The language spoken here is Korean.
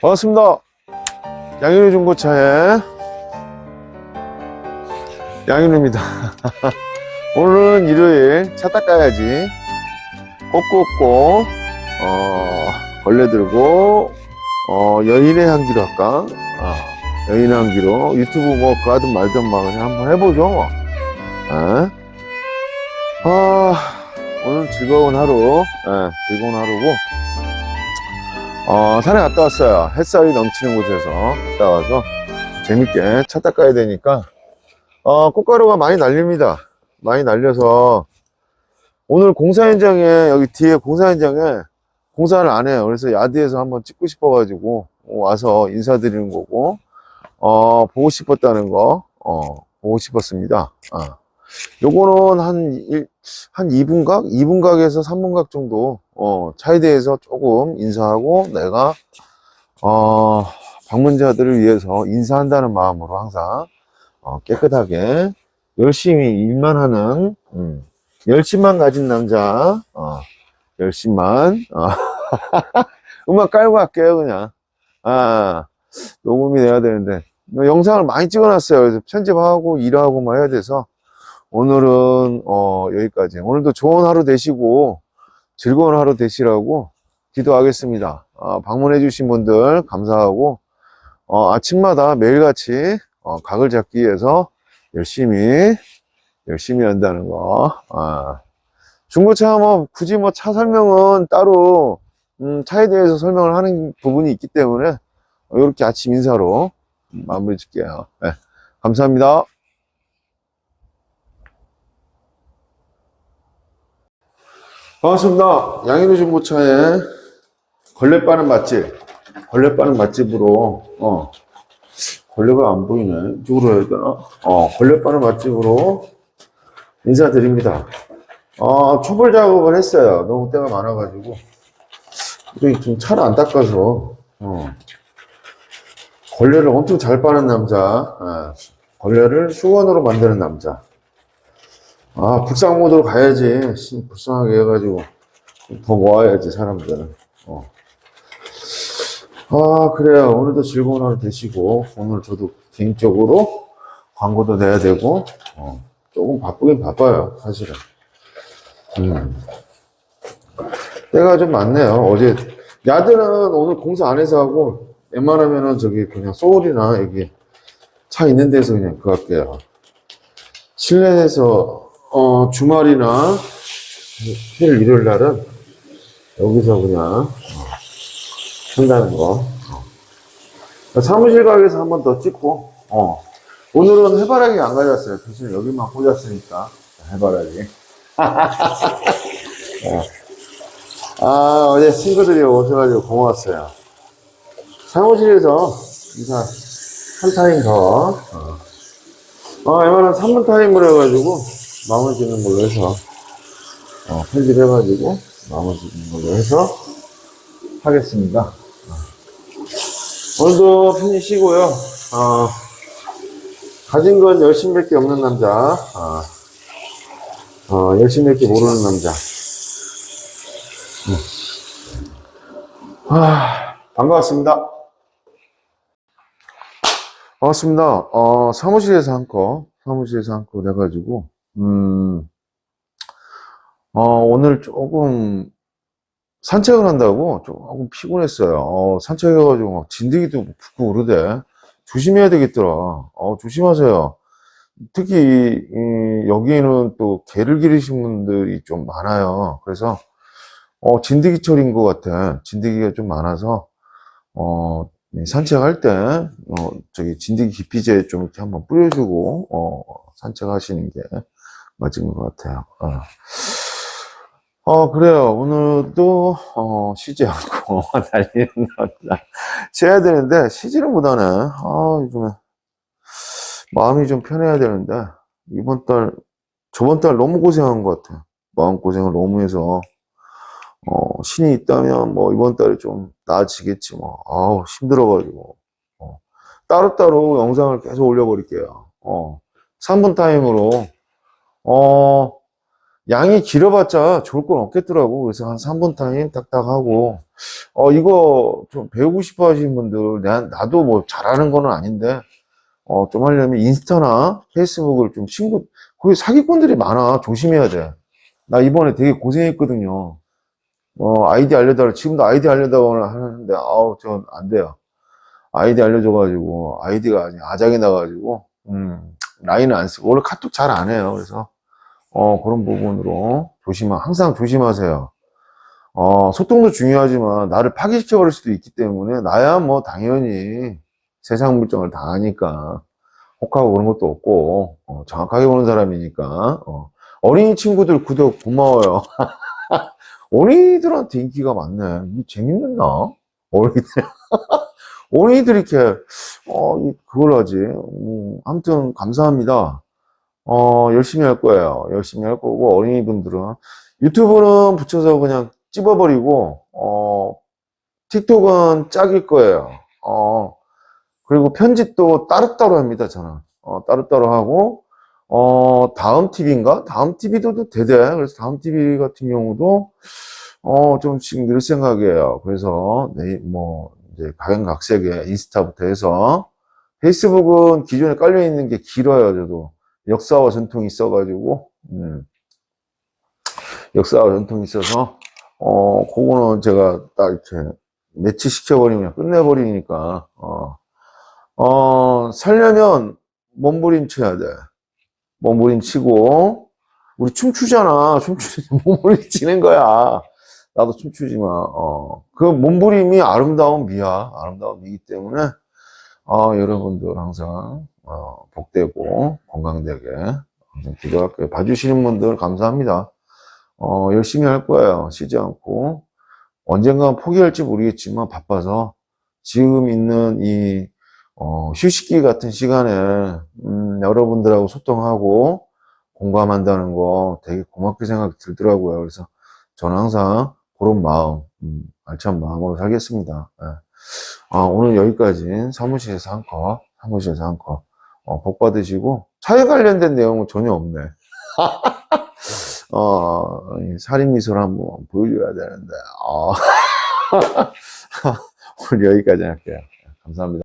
반갑습니다. 양현우 중고차의 양현우입니다. 오늘은 일요일 차 닦아야지. 꽂꽂고, 어, 걸레 들고, 어, 여인의 향기로 할까? 아, 여인의 향기로 유튜브 뭐, 그 하든 말든 막 그냥 한번 해보죠. 뭐. 에? 아, 오늘 즐거운 하루, 예, 즐거운 하루고, 어, 산에 갔다 왔어요. 햇살이 넘치는 곳에서 갔다 와서 재밌게 차 닦아야 되니까, 어, 꽃가루가 많이 날립니다. 많이 날려서, 오늘 공사 현장에, 여기 뒤에 공사 현장에 공사를 안 해요. 그래서 야드에서 한번 찍고 싶어가지고 와서 인사드리는 거고, 어, 보고 싶었다는 거, 어, 보고 싶었습니다. 아. 요거는 한, 일, 한 2분각? 2분각에서 3분각 정도, 어, 차에 대해서 조금 인사하고 내가, 어, 방문자들을 위해서 인사한다는 마음으로 항상, 어, 깨끗하게, 열심히 일만 하는, 음, 열심만 가진 남자, 어, 열심만, 어, 음악 깔고 할게요, 그냥. 아, 녹음이 돼야 되는데. 영상을 많이 찍어놨어요. 그래서 편집하고 일하고 막 해야 돼서, 오늘은 어, 여기까지. 오늘도 좋은 하루 되시고 즐거운 하루 되시라고 기도하겠습니다. 아, 방문해 주신 분들 감사하고 어, 아침마다 매일같이 어, 각을 잡기 위해서 열심히 열심히 한다는 거. 아, 중고차 뭐 굳이 뭐 차 설명은 따로 음, 차에 대해서 설명을 하는 부분이 있기 때문에 이렇게 아침 인사로 마무리 짓게요. 네, 감사합니다. 반갑습니다. 양현우 중고차의 걸레 빠는 맛집. 걸레 빠는 맛집으로, 어, 걸레가 안 보이네. 이쪽으로 해야 되나? 어, 걸레 빠는 맛집으로 인사드립니다. 어, 초벌 작업을 했어요. 너무 때가 많아가지고. 우리 좀 차를 안 닦아서, 어, 걸레를 엄청 잘 빠는 남자, 아, 걸레를 수건으로 만드는 남자. 아, 불상 모드로 가야지. 씨, 불쌍하게 해가지고. 더 모아야지, 사람들은. 어. 아, 그래요. 오늘도 즐거운 하루 되시고, 오늘 저도 개인적으로 광고도 내야 되고, 어, 조금 바쁘긴 바빠요, 사실은. 음. 때가 좀 많네요. 어제, 야들은 오늘 공사 안 해서 하고, 웬만하면은 저기 그냥 소울이나 여기 차 있는 데서 그냥 그거 할게요. 실내에서 어, 주말이나 휴일 일요일 날은 여기서 그냥 어, 한다는 거. 어. 사무실 가게에서 한 번 더 찍고, 어. 오늘은 해바라기 안 가져왔어요. 대신 여기만 꽂았으니까. 해바라기. 어. 아, 어제 친구들이 오셔가지고 고마웠어요. 사무실에서 인사 한 타임 더. 어. 어, 웬만한 3분 타임으로 해가지고, 마무리 짓는 걸로 해서, 어, 편집해 가지고, 마무리 짓는 걸로 해서 하겠습니다. 어. 오늘도 편히 쉬고요. 어, 가진 건 열심히 밖에 없는 남자, 어, 어, 열심히 밖에 모르는 남자. 음. 아, 반가웠습니다. 반갑습니다. 어, 사무실에서 한 거, 사무실에서 한 거 내가지고, 음, 어, 오늘 조금 산책을 한다고 조금 피곤했어요. 어, 산책해가지고 막 진드기도 붙고 그러대. 조심해야 되겠더라. 어, 조심하세요. 특히, 이, 여기는 또 개를 기르신 분들이 좀 많아요. 그래서, 어, 진드기철인 것 같아. 진드기가 좀 많아서, 어, 네, 산책할 때, 어, 저기, 진드기 기피제 좀 이렇게 한번 뿌려주고, 어, 산책하시는 게 맞은 것 같아요. 어. 어, 그래요. 오늘도, 어, 쉬지 않고, 달리는 남자. 쉬어야 되는데, 쉬지를 못하네. 아, 요즘에. 마음이 좀 편해야 되는데, 이번 달, 저번 달 너무 고생한 것 같아. 마음고생을 너무 해서, 어, 신이 있다면 뭐 이번 달에 좀 나아지겠지 뭐. 아우, 힘들어가지고. 어, 따로따로 영상을 계속 올려버릴게요. 어, 3분 타임으로, 어, 양이 길어봤자 좋을 건 없겠더라고. 그래서 한 3분 타임 딱딱 하고, 어, 이거 좀 배우고 싶어 하시는 분들, 나, 나도 뭐 잘하는 거는 아닌데, 어, 좀 하려면 인스타나 페이스북을 좀 친구, 거기 사기꾼들이 많아. 조심해야 돼. 나 이번에 되게 고생했거든요. 어, 아이디 알려달라. 지금도 아이디 알려달라고 하는데, 아우, 전 안 돼요. 아이디 알려줘가지고, 아이디가 아니, 아작이 나가지고, 음, 라인을 안 쓰고, 원래 카톡 잘 안 해요. 그래서, 어, 그런 부분으로 조심, 항상 조심하세요. 어, 소통도 중요하지만, 나를 파괴시켜 버릴 수도 있기 때문에, 나야 뭐, 당연히 세상 물정을 다 아니까, 혹하고 그런 것도 없고, 어, 정확하게 보는 사람이니까, 어, 어린이 친구들 구독 고마워요. 어린이들한테 인기가 많네. 이게 재밌는다. 어린이들. 어린이들이 이렇게, 어, 이- 그걸 하지. 음, 아무튼, 감사합니다. 어, 열심히 할 거예요. 열심히 할 거고, 어린이분들은. 유튜브는 붙여서 그냥 찝어버리고, 어, 틱톡은 짝일 거예요. 어, 그리고 편집도 따로따로 합니다, 저는. 어, 따로따로 하고, 어, 다음 TV인가? 다음 TV도 되대. 그래서 다음 TV 같은 경우도, 어, 좀 지금 늘 생각이에요. 그래서, 네, 뭐, 이제 각양각색의 인스타부터 해서, 페이스북은 기존에 깔려 있는 게 길어요, 저도. 역사와 전통이 있어가지고, 음, 역사와 전통이 있어서, 어, 그거는 제가 딱 이렇게 매치시켜버리면 끝내버리니까, 어, 어, 살려면 몸부림쳐야 돼. 몸부림치고, 우리 춤추잖아. 춤추지, 몸부림치는 거야. 나도 춤추지만, 어. 그 몸부림이 아름다운 미야. 아름다운 미이기 때문에, 어, 여러분들 항상, 어, 복되고, 건강되게, 항상 기도할게요. 봐주시는 분들 감사합니다. 어, 열심히 할 거예요. 쉬지 않고. 언젠가 포기할지 모르겠지만, 바빠서, 지금 있는 이, 어, 휴식기 같은 시간에, 음, 여러분들하고 소통하고, 공감한다는 거 되게 고맙게 생각이 들더라고요. 그래서 저는 항상 그런 마음, 음, 알찬 마음으로 살겠습니다. 예. 아, 오늘 여기까지 사무실에서 한 컷, 사무실에서 한 컷, 어, 복 받으시고, 차에 관련된 내용은 전혀 없네. 어, 이 살인미소를 한번 보여줘야 되는데, 어. 오늘 여기까지 할게요. 감사합니다.